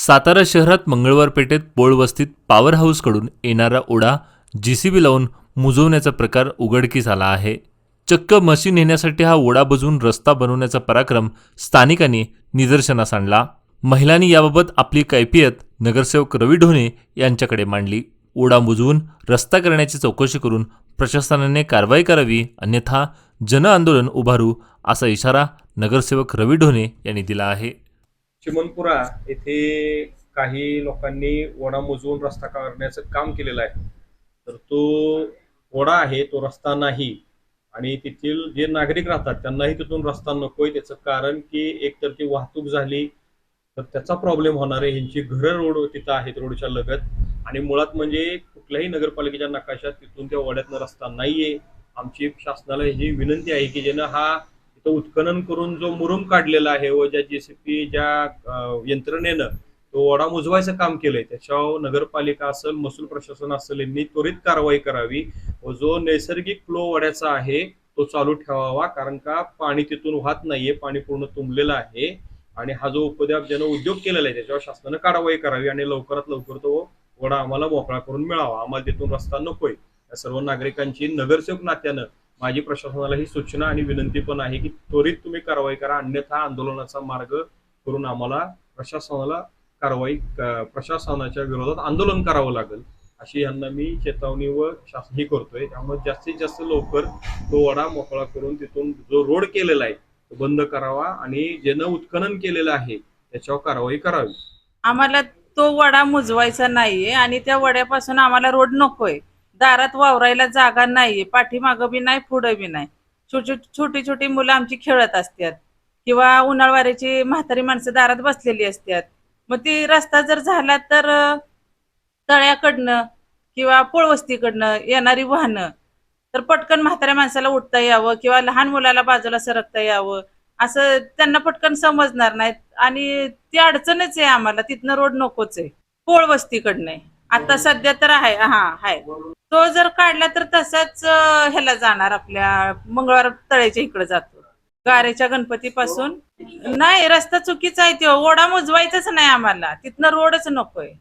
सातारा शहरात मंगळवार पेठेत पोळवस्तीत पॉवर हाऊसकडून येणारा ओढा जीसीबी लावून मुजवण्याचा प्रकार उघडकीस आला आहे. चक्क मशीन येण्यासाठी हा ओढा बुजवून रस्ता बनवण्याचा पराक्रम स्थानिकांनी निदर्शनास आणला. महिलांनी याबाबत आपली कैफियत नगरसेवक रवी ढोणे यांच्याकडे मांडली. ओढा बुजवून रस्ता करण्याची चौकशी करून प्रशासनाने कारवाई करावी अन्यथा जनआंदोलन उभारू असा इशारा नगरसेवक रवी ढोणे यांनी दिला आहे. चिमनपुरा येथे काही लोकांनी ओढा मोजवून रस्ता करण्याचं काम केलेलं आहे. तर तो ओढा आहे तो रस्ता नाही. आणि तेथील जे नागरिक राहतात त्यांनाही तिथून रस्ता नकोय त्याचं कारण की एकतर ती वाहतूक झाली तर त्याचा प्रॉब्लेम होणार आहे. ह्यांची घरं रोड तिथं आहेत रोडच्या लगत. आणि मुळात म्हणजे कुठल्याही नगरपालिकेच्या नकाशात तिथून त्या ओढ्यातनं रस्ता नाहीये. आमची शासनाला ही विनंती आहे की ज्यानं हा तिथं उत्खनन करून जो मुरुम काढलेला आहे व ज्या जेसीपी ज्या यंत्रणेनं तो ओढा मुजवायचं काम केलंय त्याच्यावर नगरपालिका असेल महसूल प्रशासन असेल यांनी त्वरित कारवाई करावी व जो नैसर्गिक फ्लो ओढ्याचा आहे तो चालू ठेवावा कारण का पाणी तिथून वाहत नाहीये पाणी पूर्ण तुंबलेलं आहे आणि हा जो उपद्याप ज्यानं उद्योग केलेला आहे त्याच्यावर शासनानं कारवाई करावी आणि लवकरात लवकर तो ओढा आम्हाला मोकळा करून मिळावा. आम्हाला तिथून रस्ता नकोय. या सर्व नागरिकांची नगरसेवक नात्यानं माझी प्रशासनाला ही सूचना आणि विनंती पण आहे की त्वरित तुम्ही कारवाई करा अन्यथा आंदोलनाचा मार्ग करून आम्हाला प्रशासनाला कारवाई प्रशासनाच्या विरोधात आंदोलन करावं लागेल अशी यांना मी चेतावणी व शासनही करतोय. त्यामुळे जास्तीत जास्त लवकर तो वडा मोकळा करून तिथून जो रोड केलेला आहे तो बंद करावा आणि ज्यानं उत्खनन केलेलं आहे त्याच्यावर कारवाई करावी. आम्हाला तो वडा मुजवायचा नाहीये आणि त्या वड्यापासून आम्हाला रोड नकोय. दारात वावरायला जागा नाहीये पाठीमागं बी नाही पुढं बी नाही. छोटी छोटी छोटी मुलं आमची खेळत असतात किंवा उन्हाळवाऱ्याची म्हातारी माणसं दारात बसलेली असतात मग ती रस्ता जर झाला तर तळ्याकडनं किंवा पोळवस्तीकडनं येणारी वाहनं तर पटकन म्हाताऱ्या माणसाला उठता यावं किंवा लहान मुलाला बाजूला सरकता यावं. असं त्यांना पटकन समजणार नाहीत आणि ती अडचणच आहे आम्हाला. तिथनं रोड नकोच आहे. पोळवस्तीकडनं आता सध्या तर आहे हा आहे. तो जर काढला तर तसाच ह्याला जाणार आपल्या मंगळवार तळ्याच्या इकडे जातो. गारेच्या गणपतीपासून. नाही रस्ता चुकीचा आहे तो. ओढा मुजवायचाच नाही आम्हाला. तिथनं रोडच नकोय.